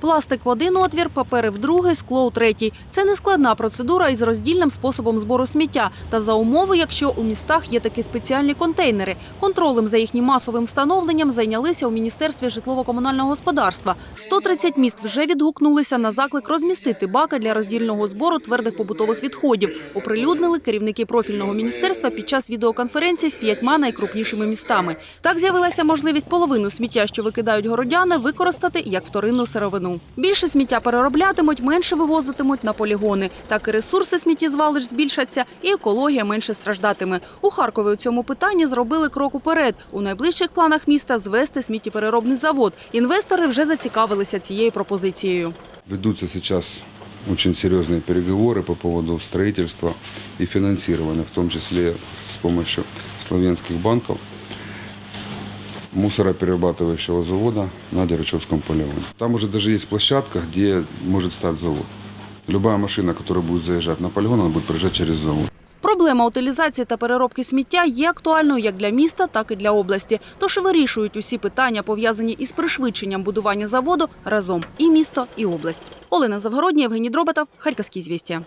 Пластик в один отвір, папери в другий, скло у третій. Це нескладна процедура із роздільним способом збору сміття. Та за умови, якщо у містах є такі спеціальні контейнери. Контролем за їхнім масовим встановленням зайнялися у Міністерстві житлово-комунального господарства. 130 міст вже відгукнулися на заклик розмістити баки для роздільного збору твердих побутових відходів. Оприлюднили керівники профільного міністерства під час відеоконференції з п'ятьма найкрупнішими містами. Так з'явилася можливість половину сміття, що викидають городяни, використати як вторинну сировину. Більше сміття перероблятимуть, менше вивозитимуть на полігони. Так і ресурси сміттєзвалищ збільшаться, і екологія менше страждатиме. У Харкові у цьому питанні зробили крок уперед. У найближчих планах міста звести сміттєпереробний завод. Інвестори вже зацікавилися цією пропозицією. Ведутся сейчас очень серьезные переговоры по поводу строительства и финансирования, в том числе с помощью славянских банков, мусороперерабатывающего завода на Дерачевском полигоне. Там уже даже есть площадка, где может стать завод. Любая машина, которая будет заезжать на полигон, она будет проезжать через завод. Проблема утилізації та переробки сміття є актуальною як для міста, так і для області. Тож вирішують усі питання, пов'язані із пришвидшенням будування заводу разом і місто, і область. Олена Завгородня, Євгеній Дроботов, Харківські звістя.